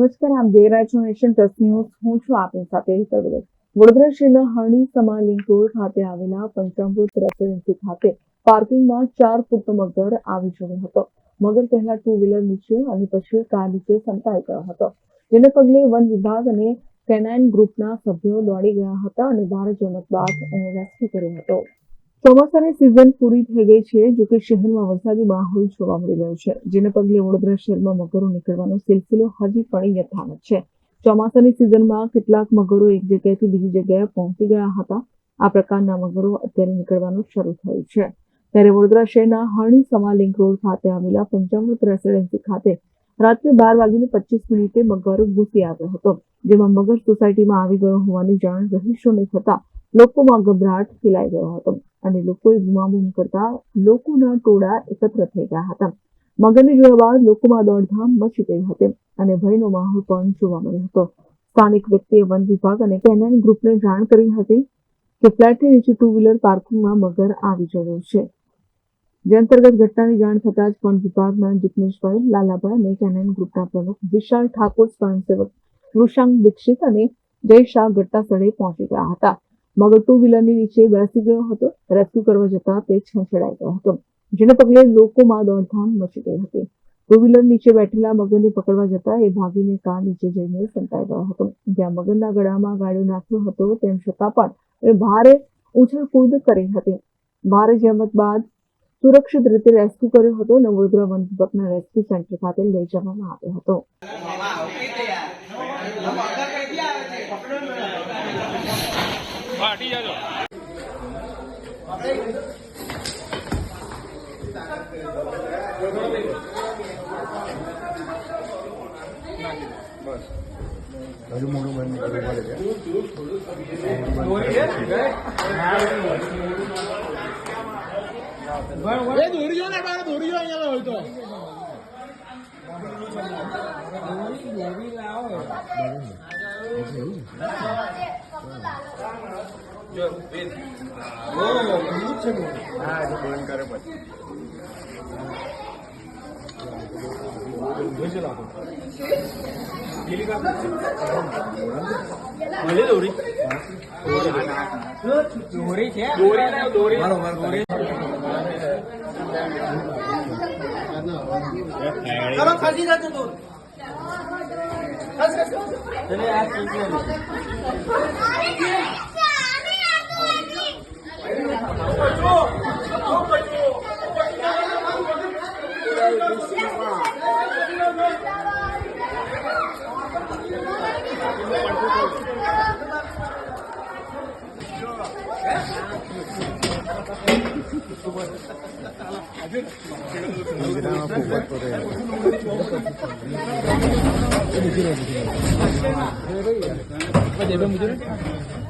નમસ્કાર રહ્યા છો નેશન ટ્રસ્ટ ન્યૂઝ હું છું આપની સાથે હેતલ વડોદરા શહેરના હરણી સમા લિંક રોડ ખાતે આવેલા પંચામૃત રેસિડેન્સી ખાતે પાર્કિંગમાં ચાર ફૂટનો મગર આવી ચડ્યો હતો. મગર પહેલા ટુ વ્હીલર નીચે અને પછી કાર નીચે સંતાઈ ગયો હતો. જેને પગલે વન વિભાગ અને કેનાઇન ગ્રુપના સભ્યો દોડી ગયા હતા અને ભારે જમત બાદ એને રેસ્ક્યુ કર્યો હતો. ચોમાસાની સિઝન પૂરી થઈ ગઈ છે જોકે શહેરમાં વરસાદી માહોલ જોવા મળી રહ્યો છે, જેને પગલે વડોદરા શહેરમાં મગરો નીકળવાનો સિલસિલો હજી પણ યથાવત છે. ચોમાસાની સિઝનમાં કેટલાક મગરો એક જગ્યાએથી બીજી જગ્યાએ પહોંચી ગયા હતા. આ પ્રકારના મગરો અત્યારે નીકળવાનું શરૂ થયું છે. ત્યારે વડોદરા શહેરના હરણી સમા લિંક રોડ ખાતે આવેલા પંચામૃત રેસિડેન્સી ખાતે રાત્રે બાર વાગીને પચીસ મિનિટે મગર ઘૂસી આવ્યો હતો, જેમાં મગર સોસાયટીમાં આવી ગયો હોવાની જાણ રહીશોને થતા લોકોમાં ગભરાટ ફેલાઈ ગયો હતો અને લોકોએ બૂમાબૂમ કરતા લોકોના ટોળા એકત્ર થઈ ગયા હતા. મગરને જોયા બાદ લોકોમાં દોડધામ મચી ગઈ હતી અને ભયનો માહોલ પણ જોવા મળ્યો હતો. સ્થાનિક વ્યક્તિએ વન વિભાગ અને કેનન ગ્રુપને જાણ કરી હતી કે ફ્લેટની નીચે ટુ વ્હીલર પાર્કિંગમાં મગર આવી ગયો છે. જે અંતર્ગત ઘટનાની જાણ થતાં જ વન વિભાગના જિગ્નેશભાઈ લાલાભાઈ અને કેનન ગ્રુપના પ્રમુખ વિશાલ ઠાકોર સ્વયંસેવક વૃષાંગ દીક્ષિત અને જય શાહ ઘટના સ્થળે પહોંચી ગયા હતા. મગર ટુ વ્હીલરની નીચે બેસી ગયો હતો રેસ્ક્યુ કરવા જતા તે છેછડાઈ ગયો હતો જેને પગલે લોકોમાં દોડધામ મચી ગઈ હતી ટુ વ્હીલર નીચે બેઠેલા મગરને પકડવા જતા એ ભાગીને કાર નીચે જઈને સંતાઈ ગયો હતો જ્યાં મગરના ગળામાં ગાળ્યો નાખ્યો હતો તેમ છતાં પણ એ ભારે ઉછળકૂદ કરી હતી ભારે જહેમત બાદ સુરક્ષિત રીતે રેસ્ક્યુ કર્યો હતો અને વડોદરા વન વિભાગના રેસ્ક્યુ સેન્ટર ખાતે લઈ જવામાં આવ્યો હતો ફાટી જાજો હજુ મોડું બંધ કરવું પડે છે એ દોરી જો ને બાર દોરી જો અહીંયા હોય તો હા હજુ બંધ કરે પછી. દોરી. છે? દોરી ને દોરી. દોરી. ચલો ખસી જજો તું. ખસ ખસ આ 我说我说我说我说我说我说我说我说